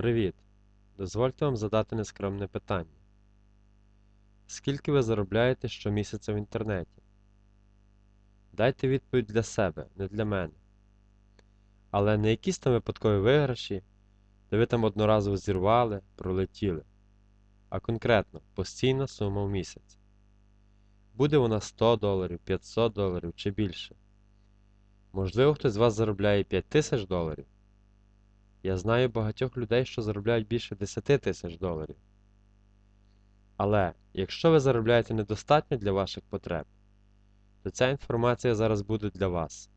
Привіт! Дозвольте вам задати нескромне питання. Скільки ви заробляєте щомісяця в інтернеті? Дайте відповідь для себе, не для мене. Але не якісь там випадкові виграші, де ви там одноразово зірвали, пролетіли, а конкретно постійна сума в місяць. Буде вона 100 доларів, 500 доларів чи більше. Можливо, хтось з вас заробляє 5000 доларів. Я знаю багатьох людей, що заробляють більше 10 тисяч доларів. Але якщо ви заробляєте недостатньо для ваших потреб, то ця інформація зараз буде для вас.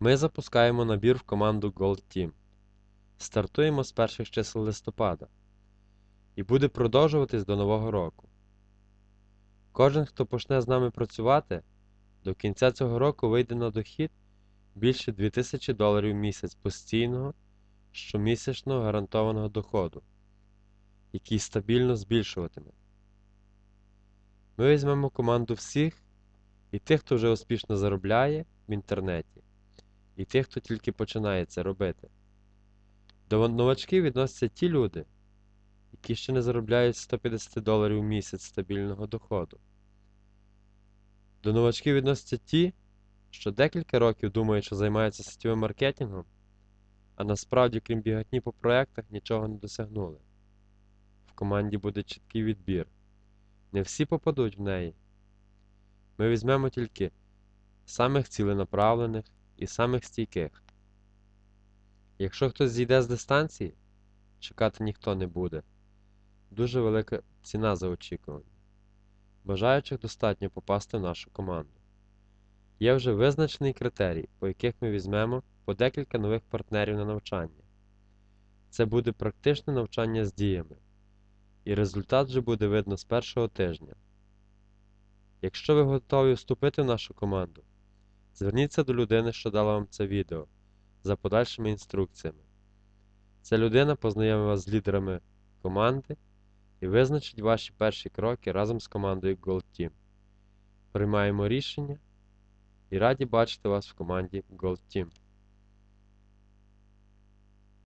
Ми запускаємо набір в команду Gold Team. Стартуємо з перших чисел листопада і буде продовжуватись до Нового року. Кожен, хто почне з нами працювати, до кінця цього року вийде на дохід більше 2000 доларів в місяць постійного щомісячного гарантованого доходу, який стабільно збільшуватиме. Ми візьмемо команду всіх і тих, хто вже успішно заробляє в інтернеті, і тих, хто тільки починає це робити. До новачків відносяться ті люди, які ще не заробляють 150 доларів в місяць стабільного доходу. До новачків відносяться ті, що декілька років думають, що займаються сетєвим маркетингом, а насправді, крім бігатні по проєктах, нічого не досягнули. В команді буде чіткий відбір. Не всі попадуть в неї. Ми візьмемо тільки самих ціленаправлених і самих стійких. Якщо хтось зійде з дистанції, чекати ніхто не буде. Дуже велика ціна за очікування. Бажаючих достатньо попасти в нашу команду. Є вже визначений критерій, по яких ми візьмемо по декілька нових партнерів на навчання. Це буде практичне навчання з діями, і результат вже буде видно з першого тижня. Якщо ви готові вступити в нашу команду, зверніться до людини, що дала вам це відео, за подальшими інструкціями. Ця людина познайомить вас з лідерами команди і визначить ваші перші кроки разом з командою Gold Team. Приймаємо рішення і раді бачити вас в команді Gold Team.